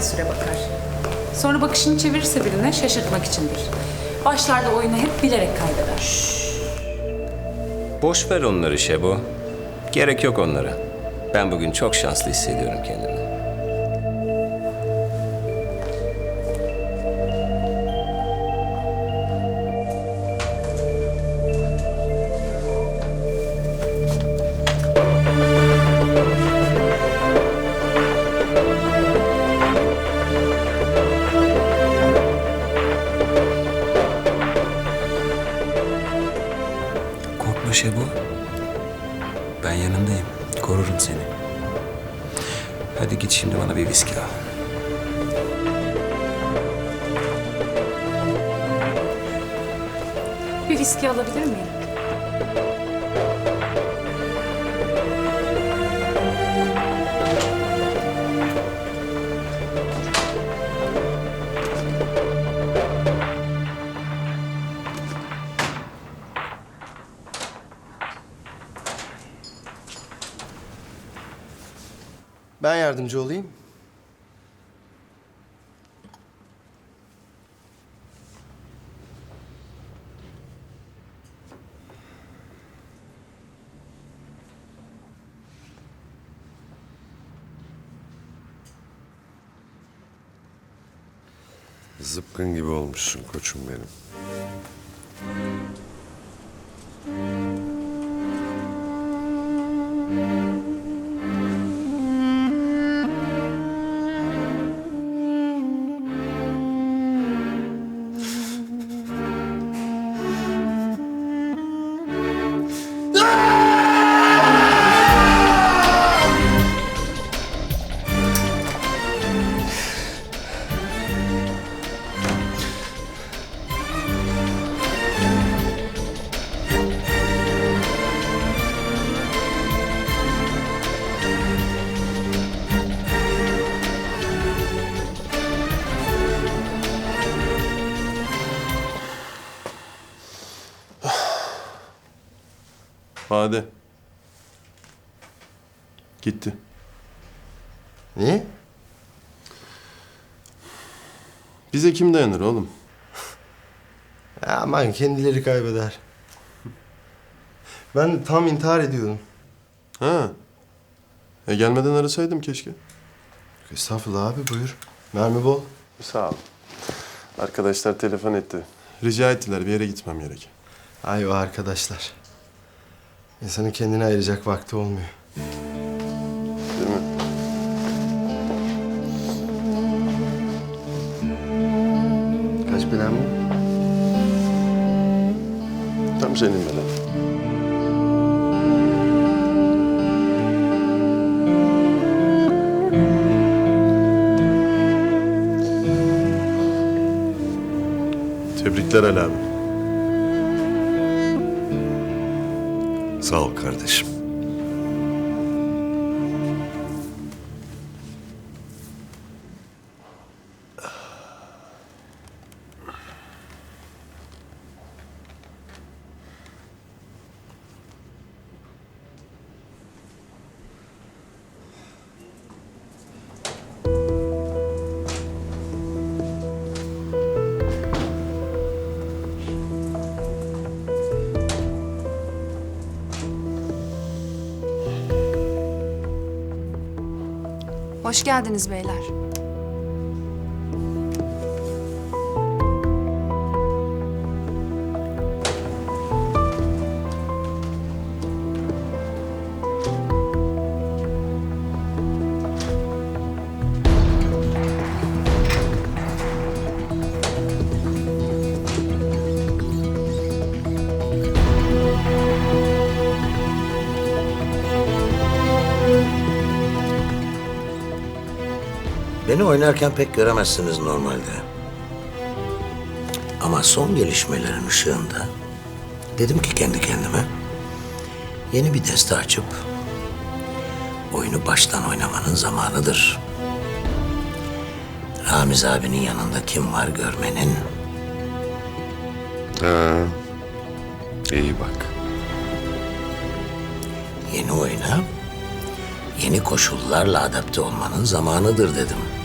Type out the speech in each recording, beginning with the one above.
bir süre bakar. Sonra bakışını çevirirse birine şaşırtmak içindir. Başlarda oyunu hep bilerek kaybeder. Boş ver onları Şebo. Gerek yok onlara. Ben bugün çok şanslı hissediyorum kendimi. Bir viski al. Bir viski alabilir miyim? Ben yardımcı olayım. Zıpkın gibi olmuşsun koçum benim. Bade. Gitti. Niye? Bize kim dayanır oğlum? Aman kendileri kaybeder. Ben tam intihar ediyordum. Ha. E gelmeden arasaydım keşke. Estağfurullah abi buyur. Mermi bol. Sağ ol. Arkadaşlar telefon etti. Rica ettiler bir yere gitmem gerek. Ay o arkadaşlar. İnsanın kendine ayıracak vakti olmuyor. Değil mi? Kaç bilen bu? Tam senin belen. Tebrikler Ali abi. Sağ ol kardeşim. Hoş geldiniz beyler. Beni oynarken pek göremezsiniz normalde. Ama son gelişmelerin ışığında dedim ki kendi kendime yeni bir deste açıp oyunu baştan oynamanın zamanıdır. Ramiz abinin yanında kim var görmenin Ha. İyi bak. yeni oyuna yeni koşullarla adapte olmanın zamanıdır dedim.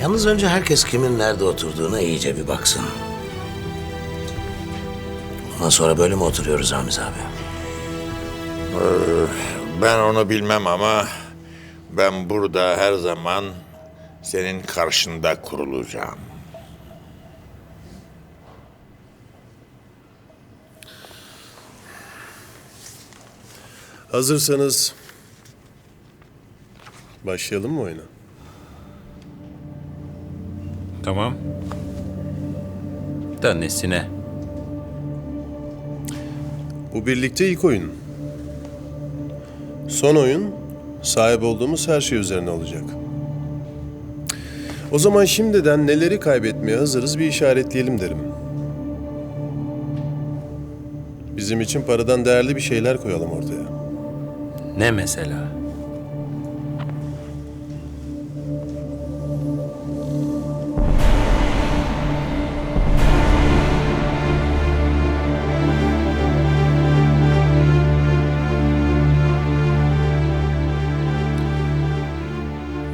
Yalnız önce herkes kimin nerede oturduğuna iyice bir baksın. Ondan sonra böyle mi oturuyoruz Ramiz abi? Ben onu bilmem ama ben burada her zaman senin karşında kurulacağım. Hazırsanız başlayalım mı oyuna? Tamam. Da nesine? Bu birlikte ilk oyun. Son oyun sahip olduğumuz her şey üzerine olacak. O zaman şimdiden neleri kaybetmeye hazırız bir işaretleyelim derim. Bizim için paradan değerli bir şeyler koyalım ortaya. Ne mesela?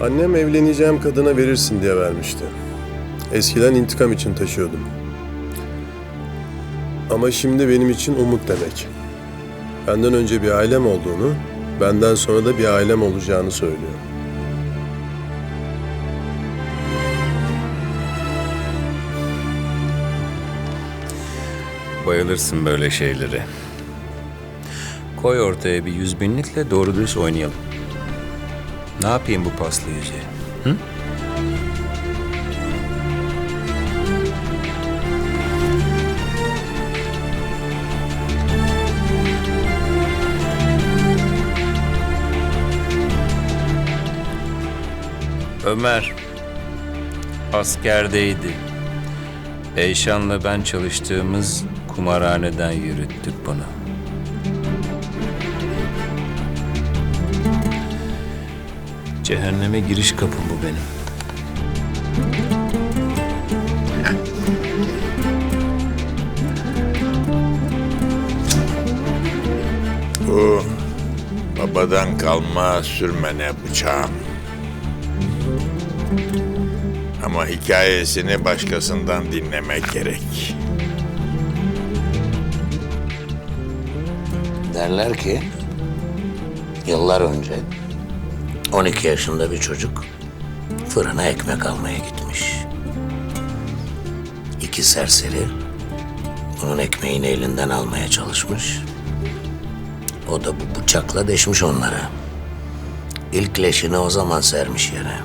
Annem evleneceğim kadına verirsin diye vermişti. Eskiden intikam için taşıyordum. Ama şimdi benim için umut demek. Benden önce bir ailem olduğunu, benden sonra da bir ailem olacağını söylüyor. Bayılırsın böyle şeylere. Koy ortaya bir yüz binlikle doğru dürüst oynayalım. Ne yapayım bu paslı? Hı? Ömer askerdeydi. Eyşan'la ben çalıştığımız kumarhaneden yürüttük bunu. Cehenneme giriş kapım bu benim. Bu babadan kalma sürmene bıçağım. Ama hikayesini başkasından dinlemek gerek. Derler ki yıllar önce 12 yaşında bir çocuk fırına ekmek almaya gitmiş. İki serseri onun ekmeğini elinden almaya çalışmış. O da bu bıçakla deşmiş onları. İlk leşini o zaman sermiş yere.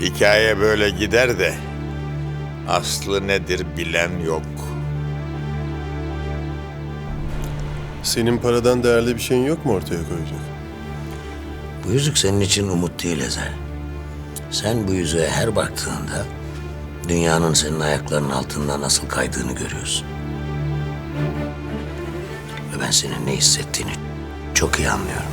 Hikaye böyle gider de aslı nedir bilen yok. Senin paradan değerli bir şeyin yok mu ortaya koyacak? Bu yüzük senin için umut değil Ezel. Sen bu yüzüğe her baktığında dünyanın senin ayaklarının altında nasıl kaydığını görüyorsun. Ve ben senin ne hissettiğini çok iyi anlıyorum.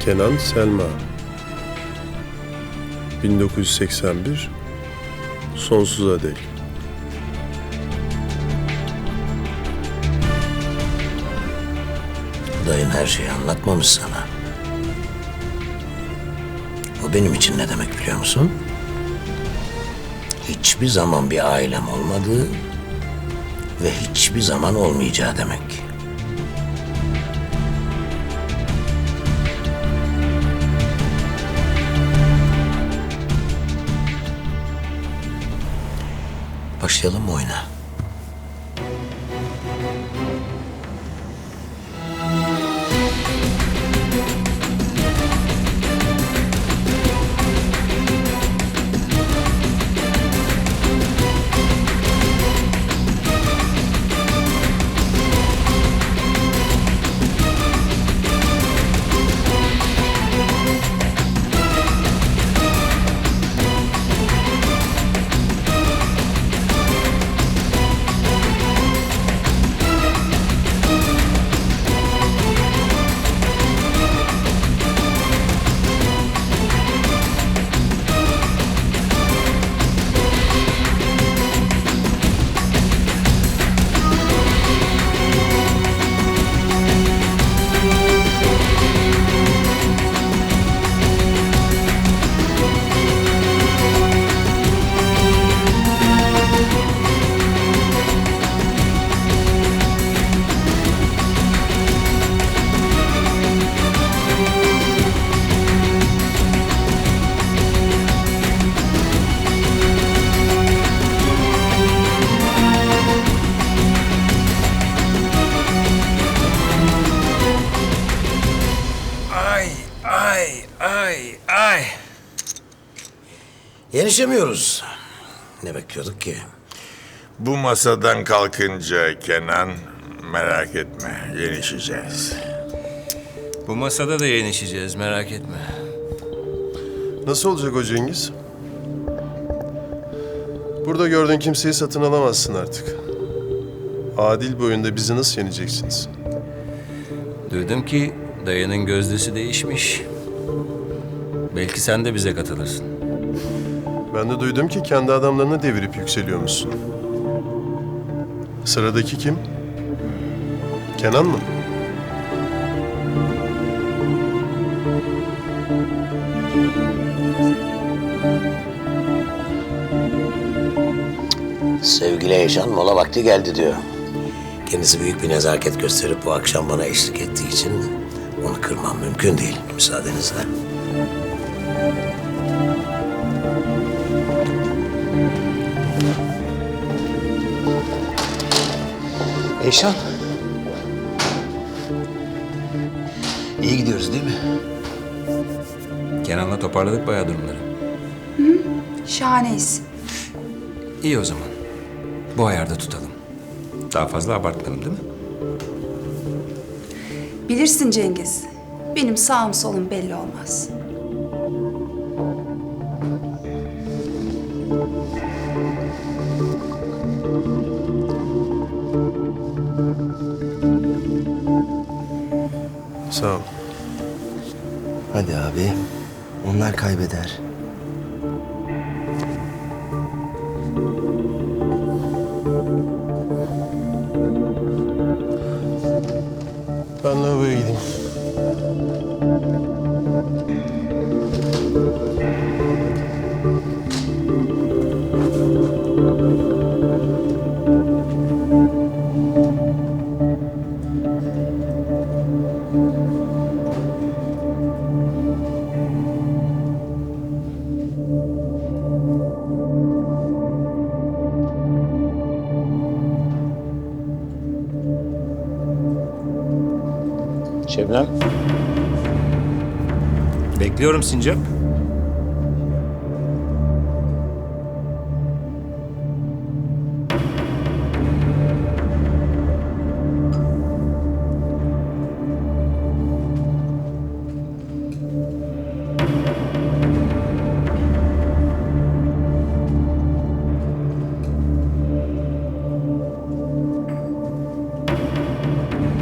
Kenan Selma 1981 Sonsuza dek Dayın her şeyi anlatmamış sana. O benim için ne demek biliyor musun? Hiçbir zaman bir ailem olmadığı ve hiçbir zaman olmayacağı demek. Başlayalım mı oyuna? Yenişemiyoruz. Ne bekliyorduk ki? Bu masadan kalkınca Kenan merak etme yenişeceğiz. Bu masada da yenişeceğiz merak etme. Nasıl olacak o Cengiz? Burada gördüğün kimseyi satın alamazsın artık. Adil boyunda bizi nasıl yeneceksiniz? Duydum ki dayının gözdesi değişmiş. Belki sen de bize katılırsın. Ben de duydum ki kendi adamlarını devirip yükseliyormuşsun. Sıradaki kim? Kenan mı? Sevgili Eşan mola vakti geldi diyor. Kendisi büyük bir nezaket gösterip bu akşam bana eşlik ettiği için onu kırmam mümkün değil. Müsaadenizle. Eyşan. İyi gidiyoruz değil mi? Kenan'la toparladık bayağı durumları. Şahaneyiz. İyi o zaman. Bu ayarda tutalım. Daha fazla abartmayalım değil mi? Bilirsin Cengiz. Benim sağım solum belli olmaz. Sağ ol. Hadi abi. Onlar kaybeder. Ben lavaboya gideyim. Bekliyorum Sincap.